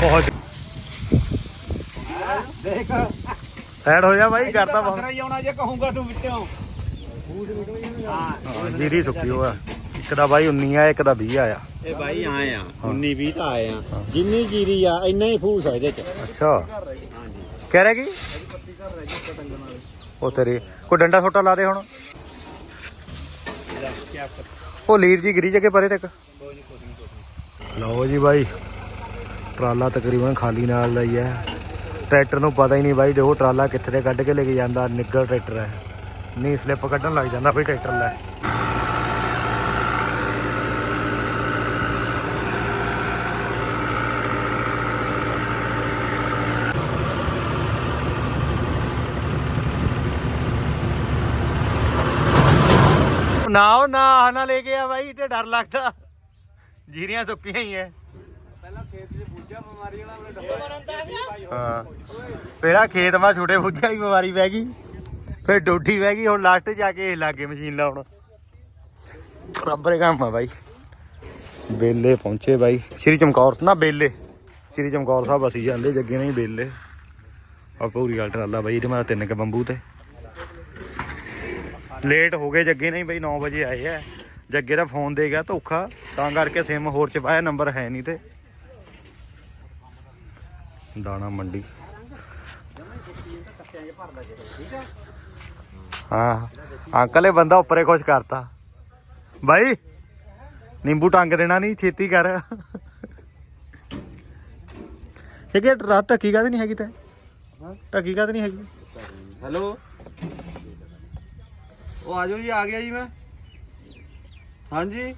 ਪਹੁੰਚ ਦੇਖ। ਸਾਈਡ ਹੋ ਜਾ ਬਾਈ ਕਰਤਾ ਬਹੁਤ। ਹੀ ਆਉਣਾ ਜੇ ਕਹੂੰਗਾ ਤੂੰ ਵਿੱਚੋਂ। ਹਾਂ ਹਾਂ ਜੀਰੀ ਸੁੱਕੀ ਹੋਆ। ਇੱਕ ਦਾ ਬਾਈ 19 ਆ ਇੱਕ ਦਾ 20 ਆਇਆ। ਇਹ ਬਾਈ ਆਏ ਆ 19 20 ਤਾਂ ਆਏ ਆ। ਜਿੰਨੀ ਜੀਰੀ ਆ ਇੰਨਾ ਹੀ ਫੂਸ ਆ ਇਹਦੇ ਚ। ਅੱਛਾ। ਕਹਿ ਰਿਹਾ ਕੀ? ਉਹ ਤੇਰੇ ਕੋਈ ਡੰਡਾ ਛੋਟਾ ਲਾ ਦੇ ਹੁਣ। ਉਹ ਲੀਰ ਜੀ ਗਿਰੀ ਜਗੇ ਪਰੇ ਤੱਕ ਲਓ ਜੀ ਬਾਈ। ਟਰਾਲਾ ਤਕਰੀਬਨ ਖਾਲੀ ਨਾਲ ਦਾ ਹੈ ਟਰੈਕਟਰ ਨੂੰ ਪਤਾ ਹੀ ਨਹੀਂ ਬਾਈ ਦੇਖੋ ਟਰਾਲਾ ਕਿੱਥੇ ਤੇ ਕੱਢ ਕੇ ਲੈ ਕੇ ਜਾਂਦਾ ਨਿੱਗਰ ਟਰੈਕਟਰ ਹੈ। ਨਹੀਂ ਸਲਿੱਪ ਕੱਢਣ ਲੱਗ ਜਾਂਦਾ ਬਈ ਟਰੈਕਟਰ ਲੈ। ਨਾ ਉਹ ਨਾ, ਆਹ ਨਾ ਲੈ ਕੇ ਆ ਬਾਈ ਤੇ ਡਰ ਲੱਗਦਾ। ਜੀਰੀਆਂ ਸੁੱਕੀਆਂ ਹੀ ਐ। ਪਹਿਲਾਂ ਖੇਤ 'ਚ ਹਾਂ। ਪਹਿਲਾਂ ਖੇਤ ਮਾ ਛੋਟੇ ਬੁੱਝਾ ਦੀ ਬਿਮਾਰੀ ਪੈ ਗਈ। ਫਿਰ ਡੋਡੀ ਪੈ ਗਈ, ਹੁਣ ਲਾਸਟ ਜਾ ਕੇ ਇਹ ਲਾਗੇ ਮਸ਼ੀਨ ਲਾਉਣ। ਬਰਾਬਰ ਕੰਮ ਆ ਬਾਈ। ਬੇਲੇ ਪਹੁੰਚੇ ਬਾਈ। ਸ਼੍ਰੀ ਚਮਕੌਰ, ਨਾ ਬੇਲੇ। ਸ਼੍ਰੀ ਚਮਕੌਰ ਸਾਹਿਬ ਅਸੀਂ ਜਾਂਦੇ, ਜੱਗੇ ਨਹੀਂ ਬੇਲੇ। ਆ ਪੂਰੀ ਗੱਲ ਟਰਾਲਾ ਬਾਈ, ਇਹਦੇ ਮਾਰਾ ਤਿੰਨ ਕ ਬੰਬੂ ਤੇ। ਲੇਟ ਹੋ ਗਏ ਜੱਗੇ ਨਹੀਂ ਬਾਈ 9 ਵਜੇ ਆਏ ਆ। ਜੱਗੇ ਦਾ ਫੋਨ ਦੇ ਗਿਆ ਧੋਖਾ, ਤਾਂ ਕਰਕੇ ਸਿਮ ਹੋਰ ਚ ਪਾਇਆ ਨੰਬਰ ਹੈ ਨਹੀਂ ਤੇ। ਦਾਣਾ ਮੰਡੀ। ਹਾਂ ਅੰਕਲ ਇਹ ਬੰਦਾ ਉੱਪਰੇ ਕੁਛ ਕਰਤਾ। ਬਾਈ ਨਿੰਬੂ ਟੰਗ ਦੇਣਾ ਨਹੀਂ ਛੇਤੀ ਕਰ। ਇਹ ਕਿ ਰਾਤ ਟੱਕੀ ਕਾਹਦੀ ਨਹੀਂ ਹੈਗੀ ਤੇ? ਟੱਕੀ ਕਾਹਦੀ ਨਹੀਂ ਹੈਗੀ? ਹੈਲੋ। ਉਹ ਆਜੋ ਜੀ ਆ ਗਿਆ ਜੀ ਮੈਂ। ਹਾਂਜੀ।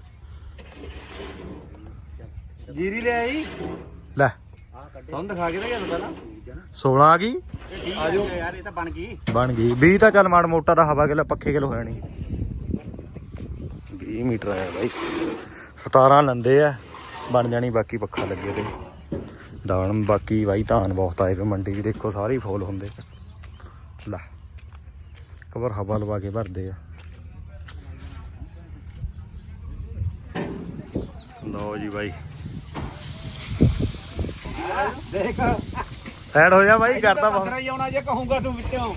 ਜੀਰੀ ਲੈ ਆਈ। ਲੈ। ਤੁਹਾਨੂੰ ਦਿਖਾ ਕੇ ਤਾਂ ਗਿਆ ਪਹਿਲਾਂ। 16 ਆ ਗਈ? ਆਜੋ ਯਾਰ ਇਹ ਤਾਂ ਬਣ ਗਈ। ਬਣ ਗਈ। 20 ਤਾਂ ਚੱਲ ਮਾੜ ਮੋਟਾ ਦਾ ਹਵਾ ਗਿਲਾ ਪੱਖੇ ਗਿਲ ਹੋਇਆ ਨਹੀਂ 20 ਮੀਟਰ ਆਇਆ ਬਾਈ। 17 ਲੰਦੇ ਆ ਬਣ ਜਾਣੀ ਬਾਕੀ ਪੱਖਾ ਲੱਗੇ ਤੇ। ਦਾਣ ਬਾਕੀ ਬਾਈ ਧਾਨ ਬਹੁਤ ਆਏ ਪਏ ਮੰਡੀ 'ਚ ਦੇਖੋ ਸਾਰੇ ਫੁੱਲ ਹੁੰਦੇ ਲੈ ਕਵਰ ਹਵਾ ਲਵਾ ਕੇ ਭਰਦੇ ਆ। ਲਓ ਜੀ ਬਾਈ। ਦੇਖ। ਸਾਈਡ ਹੋ ਜਾ ਬਾਈ ਕਰਤਾ ਬਹੁਤ। ਹੀ ਆਉਣਾ ਜੇ ਕਹੂੰਗਾ ਤੂੰ ਵਿੱਚੋਂ।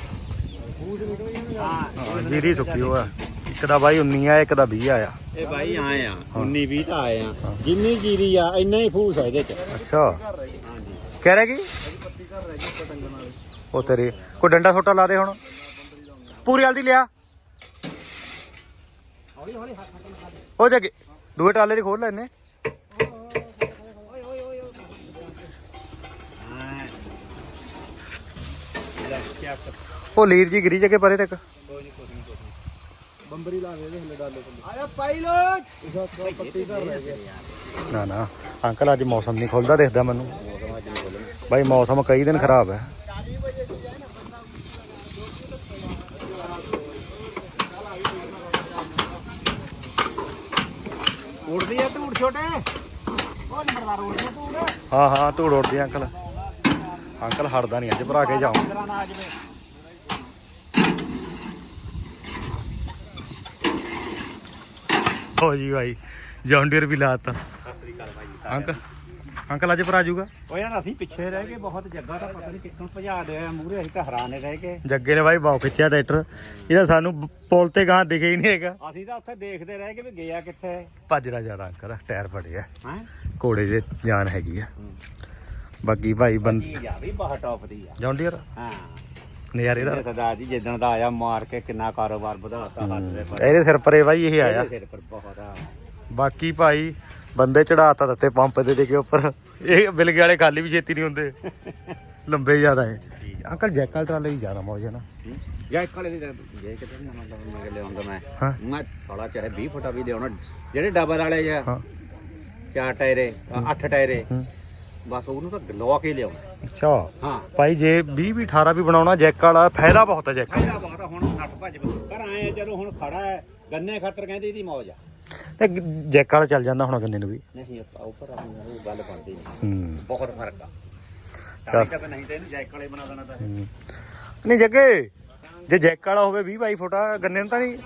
ਹਾਂ ਹਾਂ, ਜੀਰੀ ਸੁੱਕੀ ਹੋਆ ਇੱਕ ਦਾ ਬਾਈ 19 ਆ ਇੱਕ ਦਾ 20 ਆਇਆ ਇਹ ਬਾਈ ਆਏ ਆ 19 20 ਤਾਂ ਆਏ ਆ। ਜਿੰਨੀ ਜੀਰੀ ਆ ਇੰਨਾ ਹੀ ਫੂਸ ਆ ਇਹਦੇ ਚ। ਅੱਛਾ। ਕਹਿ ਰਿਹਾ ਕੀ? ਉਹ ਤੇਰੇ ਕੋਈ ਡੰਡਾ ਛੋਟਾ ਲਾ ਦੇ ਹੁਣ। ਪੂਰੀ ਹਲਦੀ ਲਿਆ। ਉਹ ਜਗੇ ਦੂਏ ਟਾਲੇ ਦੀ ਖੋਲ ਲੈ ਉਹ ਲੀਰ ਜੀ ਗਿਰੀ ਜਗੇ ਪਰੇ ਤੱਕ? ਬੰਬਰੀ ਲਾ ਦੇ ਹਲੇ ਡਾਲੇ ਆਇਆ ਪਾਇਲਟ ਇਹਦਾ ਪੱਤੀ ਕਰ ਲੈ ਗਿਆ ਨਾ ਨਾ। ਅੰਕਲ ਅੱਜ ਮੌਸਮ ਨਹੀਂ ਖੁੱਲਦਾ ਦਿਖਦਾ ਮੈਨੂੰ। ਬਾਈ ਮੌਸਮ ਕਈ ਦਿਨ ਖਰਾਬ ਹੈ। ਉੜਦੀ ਆ ਧੂੜ ਛੋਟੇ? ਹਾਂ ਹਾਂ ਧੂੜ ਉੜਦੀ ਅੰਕਲ। ਅੰਕਲ ਹਟਦਾ ਨਹੀਂ ਅੱਜ ਭਰਾ ਕੇ ਜਾਉਂ ਹੋ ਜੀ ਬਾਈ ਜੌਂਡੀਅਰ ਵੀ ਲਾਤਾ। ਸਤਿ ਸ੍ਰੀ ਅਕਾਲ ਭਾਈ ਅੰਕਲ ਅੰਕਲ ਅੱਜ ਭਰਾ ਜੂਗਾ ਉਹ ਯਾਰ ਅਸੀਂ ਪਿੱਛੇ ਰਹਿ ਗਏ ਬਹੁਤ ਜੱਗਾ ਤਾਂ ਪਤਾ ਨਹੀਂ ਕਿੱਥੋਂ ਭਜਾ ਦੇ ਆ ਮੂਰੇ ਅਸੀਂ ਤਾਂ ਹੈਰਾਨੇ ਰਹਿ ਗਏ। ਜੱਗੇ ਨੇ ਬਾਈ ਬਾਉ ਖਿੱਚਿਆ ਟਰੈਕਟਰ। ਇਹਦਾ ਸਾਨੂੰ ਪੁਲ ਤੇ ਗਾਂ ਦਿਖੇ ਹੀ ਨਹੀਂ ਹੈਗਾ। ਅਸੀਂ ਤਾਂ ਉੱਥੇ ਦੇਖਦੇ ਰਹਿ ਗਏ ਵੀ ਗਿਆ ਕਿੱਥੇ। ਭੱਜਰਾ ਜ਼ਿਆਦਾ ਅੰਕਲ ਟਾਇਰ ਫੜੇ ਆ। ਹੈ? ਘੋੜੇ ਦੇ ਜਾਨ ਹੈਗੀ ਆ। ਬਾਕੀ ਭਾਈ ਬੰਦ ਚੀਜ਼ ਆ ਵੀ ਬਹੁਤ ਟੌਪ ਦੀ ਆ। ਜੌਂਡੀਅਰ ਹਾਂ। ਨਜ਼ਾਰੇ ਦਾ। ਇਹਦੇ ਸਰਦਾਰ ਜੀ ਜਿੱਦਣ ਦਾ ਆਇਆ ਮਾਰ ਕੇ ਕਿੰਨਾ ਕਾਰੋਬਾਰ ਵਧਾਤਾ ਹੱਥ ਦੇ ਪਰ ਇਹਦੇ ਸਿਰ ਪਰੇ ਬਾਈ ਇਹ ਆਇਆ। ਇਹਦੇ ਸਿਰ ਪਰ ਬਹੁਤ ਆ। ਬਾਕੀ ਭਾਈ ਬੰਦੇ ਚੜਾਤਾ ਦਿੱਤੇ ਪੰਪ ਦੇ ਦੇ ਕੇ ਉੱਪਰ। ਇਹ ਬਿਲਗੇ ਵਾਲੇ ਖਾਲੀ ਵੀ ਛੇਤੀ ਨਹੀਂ ਹੁੰਦੇ। ਲੰਬੇ ਜ਼ਿਆਦਾ ਹੈ ਅੰਕਲ ਜੈਕਲ ਟਰਾਲੇ ਹੀ ਜ਼ਿਆਦਾ ਮੌਜ ਹੈ ਨਾ। ਜਾਂ ਇੱਕ ਵਾਲੇ ਦੀ ਜੇ ਕਿਤੇ ਨਾ ਮਤਲਬ ਮੈਂ ਲਿਆਉਂਦਾ ਮੈਂ। ਹਾਂ। ਮੈਂ ਥੋੜਾ ਚਾਹੇ 20 ਫੁੱਟਾ ਵੀ ਲਿਆਉਣਾ। ਜਿਹੜੇ ਡਬਲ ਵਾਲੇ ਆ ਹਾਂ। ਚਾਰ ਟਾਇਰੇ ਅੱਠ ਟਾਇਰੇ। ਹੂੰ। ਬਸ ਉਹਨੂੰ ਤਾਂ ਲਵਾ ਕੇ ਲਿਆਉਣਾ। ਅੱਛਾ। ਹਾਂ। ਭਾਈ ਜੇ 20 ਵੀ 18 ਵੀ ਬਣਾਉਣਾ ਜੈਕ ਵਾਲਾ ਫਾਇਦਾ ਬਹੁਤ ਹੈ ਜੈਕ ਫਾਇਦਾ ਬਹੁਤ ਆ, ਹੁਣ ਨੱਠ ਭੱਜ ਪਰ ਆਏ ਚਲੋ ਹੁਣ ਖੜਾ ਹੈ ਗੰਨੇ ਖਾਤਰ ਕਹਿੰਦੇ ਇਹਦੀ ਮੌਜ ਆ। ਤੇ ਜੈਕ ਵਾਲਾ ਚੱਲ ਜਾਂਦਾ ਹੁਣ ਗੰਨੇ ਨੂੰ ਵੀ। ਨਹੀਂ ਆਪਾਂ ਉੱਪਰ ਆਪਣੀ ਉਹ ਗੱਲ ਬਣਦੀ ਨਹੀਂ। ਹੂੰ। ਬਹੁਤ ਫ਼ਰਕ ਆ। ਚੱਲ। ਤਾਂ ਨਹੀਂ ਤੇ ਇਹਨੂੰ ਜੈਕ ਵਾਲੇ ਬਣਾ ਦੇਣਾ ਤਾਂ। ਨਹੀਂ ਜੱਗੇ ਜੇ ਜੈਕ ਵਾਲਾ ਹੋਵੇ 20 22 ਫੁੱਟਾ ਗੰਨੇ ਨੂੰ ਤਾਂ ਨਹੀਂ।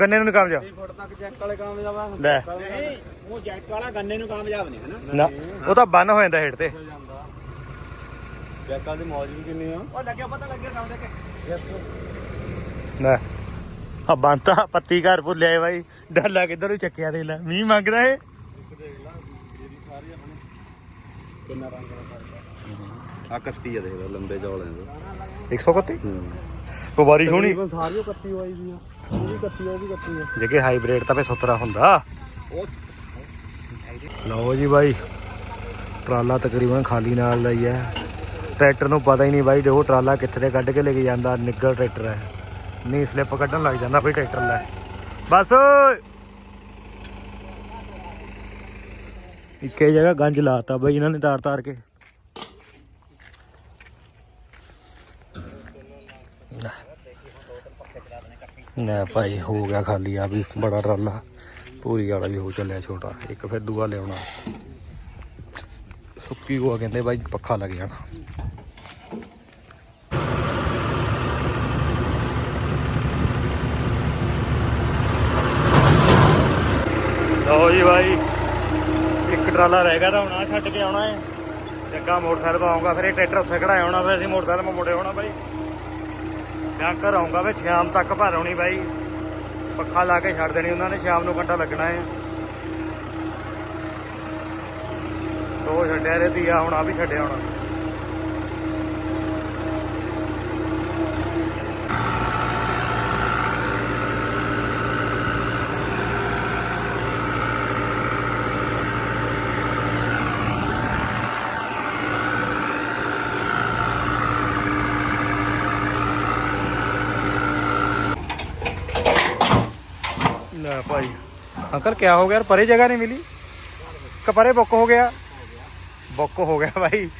ਗੰਨੇ ਨੂੰ ਕਾਮਯਾਬ। ਫੁੱਟ ਤੱਕ ਜੈਕ ਵਾਲੇ ਕੰਮ ਜਾਵਾ ਲੈ। ਨਹੀਂ ਉਹ ਜੈਟ ਵਾਲਾ ਗੰਨੇ ਨੂੰ ਕਾਮਯਾਬ ਨਹੀਂ ਹੈ ਨਾ ਉਹ ਤਾਂ ਬੰਨ ਹੋ ਜਾਂਦਾ ਹੇਠ ਤੇ। ਜੈਕਾਂ ਦੀ ਮੌਜ ਵੀ ਕਿੰਨੀ ਆ? ਉਹ ਲੱਗਿਆ ਪਤਾ ਲੱਗਿਆ ਸਾਹਮਣੇ ਕਿ। ਲੈ ਆ ਬੰਤਾ ਪੱਤੀ ਘਰ ਭੁੱਲਿਆ ਏ ਬਾਈ। ਡਾਲਾ ਕਿੱਧਰ ਨੂੰ ਚੱਕਿਆ ਦੇ ਲੈ। ਮੀਂਹ ਮੰਗਦਾ ਏ। ਕਿੰਨਾ ਰੰਗ ਦਾ ਆ। ਕੱਤੀ ਆ ਦੇਖ ਲੈ ਲੰਬੇ ਚੌਲਿਆਂ ਦੇ 131 ਉਹ ਬਾਰੀ ਹੋਣੀ। ਸਾਰੀਓ ਕੱਤੀ ਹੋਈ ਆ। ਉਹ ਵੀ ਕੱਤੀ ਉਹ ਵੀ ਕੱਤੀ ਆ ਜੇ ਕਿ ਹਾਈਬ੍ਰਿਡ ਤਾਂ ਫੇ ਸੁਤਰਾ ਹੁੰਦਾ। ਲਓ ਜੀ ਬਾਈ, ਟਰਾਲਾ ਤਕਰੀਬਨ ਖਾਲੀ ਨਾਲ ਦਾ ਹੈ ਟਰੈਕਟਰ ਨੂੰ ਪਤਾ ਹੀ ਨਹੀਂ ਬਾਈ, ਦੇਖੋ ਟਰਾਲਾ ਕਿੱਥੇ ਤੇ ਕੱਢ ਕੇ ਲੈ ਕੇ ਜਾਂਦਾ ਨਿੱਗਲ ਟਰੈਕਟਰ ਹੈ। ਨਹੀਂ, ਸਲਿੱਪ ਕੱਢਣ ਲੱਗ ਜਾਂਦਾ ਬਈ ਟਰੈਕਟਰ ਲੈ। ਬਸ! ਇੱਕੇ ਜਗ੍ਹਾ ਗੰਜ ਲਾਤਾ ਬਾਈ, ਇਹਨਾਂ ਨੇ ਤਾਰ ਤਾਰ ਕੇ। ਨਾ ਭਾਈ, ਹੋ ਗਿਆ ਖਾਲੀ ਆ ਵੀ, ਬੜਾ ਟਰਾਲਾ। ਪੂਰੀ ਵਾਲਾ ਵੀ ਹੋ ਚੱਲਿਆ ਛੋਟਾ। ਇੱਕ ਫਿਰ ਦੂਆ ਲਿਆਉਣਾ। ਸੁੱਕੀ ਹੋਆ ਕਹਿੰਦੇ ਬਾਈ, ਪੱਖਾ ਲੱਗ ਜਾਣਾ। ਲਓ ਜੀ ਭਾਈ ਇੱਕ ਟਰਾਲਾ ਰਹਿ ਗਿਆ ਤਾਂ ਹੁਣ ਆ ਛੱਡ ਕੇ ਆਉਣਾ ਹੈ ਤੇ ਮੋਟਰਸਾਈਕਲ ਪਾਉਂਗਾ, ਫਿਰ ਇਹ ਟਰੈਕਟਰ ਉੱਥੇ ਖੜਾਇਆ ਹੋਣਾ, ਫਿਰ ਅਸੀਂ ਮੋਟਰਸਾਈਕਲ 'ਤੇ ਮੁੜੇ ਹੋਣਾ ਬਾਈ। ਮੈਂ ਘਰ ਆਉਂਗਾ ਵੇ, ਸ਼ਾਮ ਤੱਕ ਭਰ ਆਉਣੀ ਬਾਈ। ਪੱਖਾ ਲਾ ਕੇ ਛੱਡ ਦੇਣੀ ਉਹਨਾਂ ਨੇ, ਸ਼ਾਮ ਨੂੰ ਘੰਟਾ ਲੱਗਣਾ ਹੈ। ਦੋ ਛੱਡਿਆ ਰੇ ਦੀਆ ਹੁਣ ਆ ਵੀ ਛੱਡਿਆ ਹੋਣਾ। ਲੈ ਭਾਈ। ਅੰਕਲ ਕੀ ਹੋ ਗਿਆ ਯਾਰ? ਪਰੇ ਜਗ੍ਹਾ ਨਹੀਂ ਮਿਲੀ? ਕਿ ਪਰੇ ਬੁੱਕ ਹੋ ਗਿਆ? ਬੁੱਕ ਹੋ ਗਿਆ ਭਾਈ।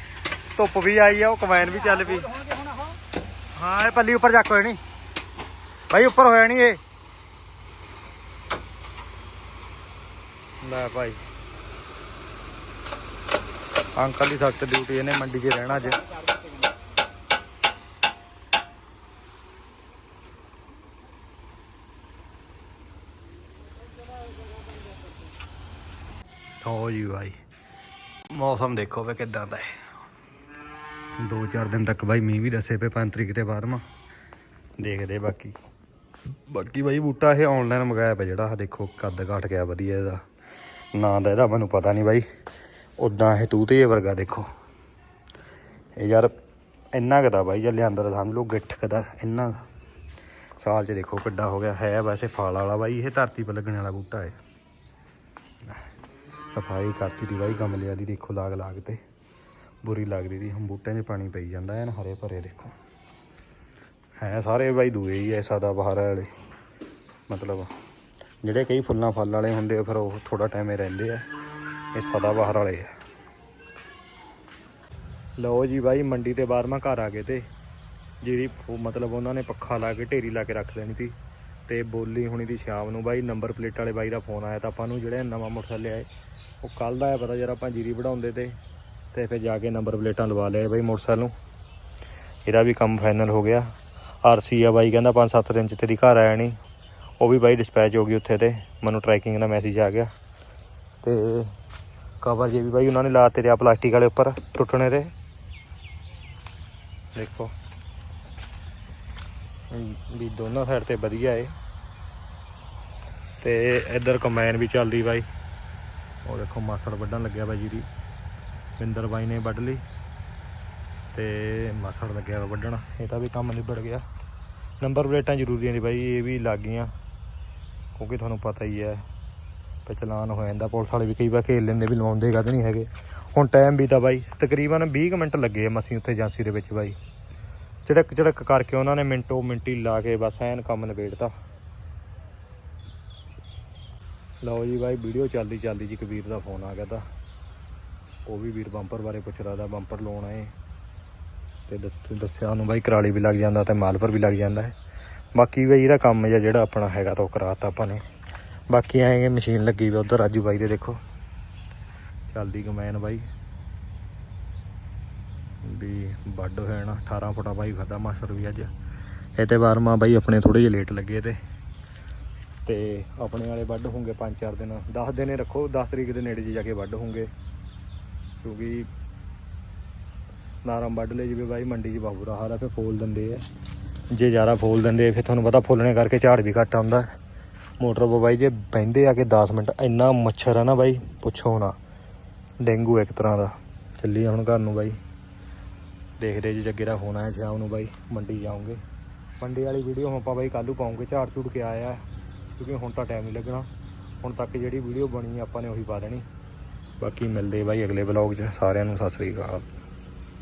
ਧੁੱਪ ਵੀ ਆਈ ਆ, ਉਹ ਕਮੈਨ ਵੀ ਚੱਲ ਪਈ। ਹਾਂ, ਇਹ ਪੱਲੀ ਉੱਪਰ ਚੱਕ ਹੋਏ ਨਹੀਂ ਭਾਈ, ਉੱਪਰ ਹੋਇਆ ਨਹੀਂ ਇਹ। ਲੈ ਭਾਈ। ਅੰਕਲ ਦੀ ਸਖਤ ਡਿਊਟੀ ਇਹਨੇ ਮੰਡੀ 'ਚ ਰਹਿਣਾ ਅੱਜ। ਹੋ ਜੀ ਬਾਈ। ਮੌਸਮ ਦੇਖੋ ਵੇ ਕਿਦਾਂ ਦਾ ਹੈ। ਦੋ ਚਾਰ ਦਿਨ ਤੱਕ ਬਾਈ ਮੀਂਹ ਵੀ ਦੱਸੇ ਪਏ 5 ਤਰੀਕ ਤੇ ਬਾਅਦ ਮਾ। ਦੇਖਦੇ ਬਾਕੀ। ਬਾਕੀ ਬਾਈ ਬੂਟਾ ਇਹ ਆਨਲਾਈਨ ਮੰਗਾਇਆ ਪਿਆ ਜਿਹੜਾ, ਆਹ ਦੇਖੋ ਕੱਦ ਘਟ ਗਿਆ ਵਧੀਆ ਇਹਦਾ। ਨਾਂ ਦਾ ਇਹਦਾ ਮੈਨੂੰ ਪਤਾ ਨਹੀਂ ਬਾਈ। ਉਦਾਂ ਇਹ ਤੂਤੇ ਜਿਹੇ ਵਰਗਾ ਦੇਖੋ। ਇਹ ਯਾਰ ਇੰਨਾ ਕਦਾ ਬਾਈ ਜੇ ਲਿਆਂਦਾ ਤਾਂ ਸਮਝ ਲਓ, ਗਿੱਠ ਕਦਾ ਇੰਨਾ। ਸਾਲ ਚ ਦੇਖੋ ਕਿੱਡਾ ਹੋ ਗਿਆ। ਹੈ ਵੈਸੇ ਫਲ ਵਾਲਾ ਬਾਈ, ਇਹ ਧਰਤੀ 'ਤੇ ਲੱਗਣ ਵਾਲਾ ਬੂਟਾ ਹੈ। ਸਫ਼ਾਈ ਕਰਤੀ ਦੀ ਬਾਈ, ਗਮਲਿਆਂ ਦੀ ਦੇਖੋ ਲਾਗ ਲਾਗ ਤੇ। ਬੁਰੀ ਲੱਗਦੀ ਦੀ, ਹੁਣ ਬੂਟਿਆਂ 'ਚ ਪਾਣੀ ਪਈ ਜਾਂਦਾ, ਐਨ ਹਰੇ ਭਰੇ ਦੇਖੋ। ਹੈ ਸਾਰੇ ਬਾਈ ਦੂਏ ਹੀ ਐ ਸਾਦਾ ਬਹਾਰ ਵਾਲੇ। ਮਤਲਬ ਜਿਹੜੇ ਕਈ ਫੁੱਲਾਂ ਫਲ ਵਾਲੇ ਹੁੰਦੇ ਆ, ਫਿਰ ਉਹ ਥੋੜਾ ਟਾਈਮ ਹੀ ਰਹਿੰਦੇ ਆ। ਇਹ ਸਦਾ ਬਹਾਰ ਵਾਲੇ ਆ। ਲਓ ਜੀ ਬਾਈ, ਮੰਡੀ ਤੇ ਬਾਹਰ ਮੈਂ ਘਰ ਆ ਗਏ ਤੇ। ਜਿਹੜੀ ਮਤਲਬ ਉਹਨਾਂ ਨੇ ਪੱਖਾ ਲਾ ਕੇ ਢੇਰੀ ਲਾ ਕੇ ਰੱਖ ਲੈਣੀ ਸੀ। ਤੇ ਬੋਲੀ ਹੁਣੀ ਦੀ ਸ਼ਾਮ ਨੂੰ ਬਾਈ, ਨੰਬਰ ਪਲੇਟ ਵਾਲੇ ਬਾਈ ਦਾ ਫੋਨ ਆਇਆ ਤਾਂ ਆਪਾਂ ਨੂੰ ਜਿਹੜਾ ਨਵਾਂ ਮੋਟਰਸਾਈਕਲ ਆਏ ਉਹ ਕੱਲ ਦਾ ਹੈ, ਪਤਾ ਜਦ ਆਪਾਂ ਜੀਰੀ ਵਢਾਉਂਦੇ ਤੇ ਤੇ ਫਿਰ ਜਾ ਕੇ ਨੰਬਰ ਪਲੇਟਾਂ ਲਵਾ ਲਿਆ ਬਾਈ ਮੋਟਰਸਾਈਕਲ ਨੂੰ। ਇਹਦਾ ਵੀ ਕੰਮ ਫਾਈਨਲ ਹੋ ਗਿਆ। ਆਰਸੀ ਆ ਬਾਈ, ਕਹਿੰਦਾ 5-7 ਦਿਨ ਚ ਤੇਰੀ ਘਰ ਆਇਆ ਨਹੀਂ ਉਹ ਵੀ ਬਾਈ ਡਿਸਪੈਚ ਹੋ ਗਈ ਉੱਥੇ ਤੇ, ਮੈਨੂੰ ਟਰੈਕਿੰਗ ਦਾ ਮੈਸੇਜ ਆ ਗਿਆ। ਤੇ ਕਵਰ ਜੇ ਵੀ ਬਾਈ ਉਹਨਾਂ ਨੇ ਲਾ ਤੇਰੇ ਆ ਪਲਾਸਟਿਕ ਵਾਲੇ ਉੱਪਰ ਟੁੱਟਣੇ ਤੇ। ਦੇਖੋ। ਵੀ ਦੋਨਾਂ ਸਾਈਡ ਤੇ ਵਧੀਆ ਏ। ਤੇ ਇੱਧਰ ਕੰਬਾਈਨ ਵੀ ਚੱਲਦੀ ਬਾਈ। ਉਹ ਦੇਖੋ ਮਾਸੜ ਵੱਢਣ ਲੱਗਿਆ ਬਾਈ ਜੀ ਦੀ। ਬਿੰਦਰ ਬਾਈ ਨੇ ਵੱਢ ਲਈ ਤੇ ਮਾਸੜ ਲੱਗਿਆ ਵਾ ਵੱਢਣ। ਇਹ ਤਾਂ ਵੀ ਕੰਮ ਨਿਬੜ ਗਿਆ। ਨੰਬਰ ਪਲੇਟਾਂ ਜ਼ਰੂਰੀਆਂ ਨੇ ਬਾਈ, ਇਹ ਵੀ ਲੱਗ ਗਈਆਂ। ਕਿਉਂਕਿ ਤੁਹਾਨੂੰ ਪਤਾ ਹੀ ਹੈ ਵੀ ਚਲਾਨ ਹੋ ਜਾਂਦਾ। ਪੁਲਿਸ ਵਾਲੇ ਵੀ ਕਈ ਵਾਰ ਖੇਲ ਲੈਂਦੇ ਵੀ ਲਵਾਉਂਦੇ ਕਦ ਨਹੀਂ ਹੈਗੇ। ਹੁਣ ਟਾਈਮ ਵੀ ਤਾਂ ਬਾਈ, ਤਕਰੀਬਨ 20 ਕੁ ਮਿੰਟ ਲੱਗੇ ਆ ਮਸੀਂ ਉੱਥੇ ਏਜੰਸੀ ਦੇ ਵਿੱਚ ਬਾਈ। ਝੜਕ ਝੜਕ ਕਰਕੇ ਉਹਨਾਂ ਨੇ ਮਿੰਟੋ ਮਿੰਟੀ ਲਾ ਕੇ ਬਸ ਐਨ ਕੰਮ ਨਿਬੇੜਤਾ। ਲਓ ਜੀ ਬਾਈ, ਵੀਡੀਓ ਚੱਲਦੀ ਚੱਲਦੀ ਜੀ ਕਬੀਰ ਦਾ ਫੋਨ ਆ ਗਿਆ ਤਾਂ। ਉਹ ਵੀ ਵੀਰ ਬੰਪਰ ਬਾਰੇ ਪੁੱਛ ਰਿਹਾ ਦਾ ਬੰਪਰ ਲਾਉਣਾ ਏ ਤੇ ਦੱਸਿਆ ਉਹਨੂੰ ਬਾਈ, ਕਰਾਲੀ ਵੀ ਲੱਗ ਜਾਂਦਾ ਤੇ ਮਾਲਪੁਰ ਵੀ ਲੱਗ ਜਾਂਦਾ ਹੈ। ਬਾਕੀ ਬਾਈ ਇਹਦਾ ਕੰਮ ਜਿਹਾ ਜਿਹੜਾ ਆਪਣਾ ਹੈਗਾ ਤਾਂ ਉਹ ਕਰਾਤਾ ਆਪਾਂ ਨੇ। ਬਾਕੀ ਐਂ ਮਸ਼ੀਨ ਲੱਗੀ ਵੀ ਉਧਰ, ਰਾਜੂ ਬਾਈ ਦੇ ਦੇਖੋ। ਚੱਲਦੀ ਕਮੈਨ ਬਾਈ। ਵੀ ਵੱਡ ਹੋਇਆ ਨਾ 18 ਫੁੱਟਾ ਬਾਈ ਖਾਦਾ ਮਾਸਟਰ ਵੀ ਅੱਜ। ਇਹ ਤੇ ਬਾਰਮਾ ਬਾਈ ਆਪਣੇ ਥੋੜੇ ਜਿਹਾ ਲੇਟ ਲੱਗੇ ਤੇ। ਤੇ ਆਪਣੇ ਵਾਲੇ ਵੱਢ ਹੋਣਗੇ 5-4 ਦਿਨ। 10 ਦਿਨੇ ਰੱਖੋ 10 ਤਰੀਕ ਦੇ ਨੇੜੇ ਜੀ ਜਾ ਕੇ ਵੱਢ ਹੋਣਗੇ। ਕਿਉਂਕਿ ਨਾਰਮ ਵੱਢ ਲੈ ਜਿਵੇਂ ਬਾਈ, ਮੰਡੀ 'ਚ ਬਹੁਤ ਬੁਰਾ ਹਾਲ ਆ, ਫਿਰ ਫੋਲ ਦਿੰਦੇ ਆ। ਜੇ ਜ਼ਿਆਦਾ ਫੋਲ ਦਿੰਦੇ ਫਿਰ ਤੁਹਾਨੂੰ ਪਤਾ ਫੁੱਲਣੇ ਕਰਕੇ ਝਾੜ ਵੀ ਘੱਟ ਆਉਂਦਾ। ਮੋਟਰ ਬਾਈ, ਜੇ ਬਹਿੰਦੇ ਆ ਕੇ 10 ਮਿੰਟ, ਇੰਨਾ ਮੱਛਰ ਆ ਨਾ ਬਾਈ, ਪੁੱਛੋ ਨਾ। ਡੇਂਗੂ ਇੱਕ ਤਰ੍ਹਾਂ ਦਾ। ਚੱਲੀ ਹੁਣ ਘਰ ਨੂੰ ਬਾਈ। ਦੇਖਦੇ ਜੀ ਜੱਗੇ ਦਾ ਹੋਣਾ ਆਇਆ ਸ਼ਾਮ ਨੂੰ ਬਾਈ, ਮੰਡੀ ਜਾਉਂਗੇ ਮੰਡੀ ਵਾਲੀ ਵੀਡੀਓ ਹੁਣ ਆਪਾਂ ਬਾਈ ਕੱਲ੍ਹ ਪਾਉਂਗੇ ਝਾੜ ਝੂੜ ਕੇ ਆਇਆ। ਕਿਉਂਕਿ ਹੁਣ ਤਾਂ ਟਾਈਮ ਨਹੀਂ ਲੱਗਣਾ। ਹੁਣ ਤੱਕ ਜਿਹੜੀ ਵੀਡੀਓ ਬਣੀ ਆਪਾਂ ਨੇ ਉਹੀ ਪਾ ਦੇਣੀ। ਬਾਕੀ ਮਿਲਦੇ ਬਾਈ ਅਗਲੇ ਵਲੌਗ 'ਚ। ਸਾਰਿਆਂ ਨੂੰ ਸਤਿ ਸ੍ਰੀ ਅਕਾਲ।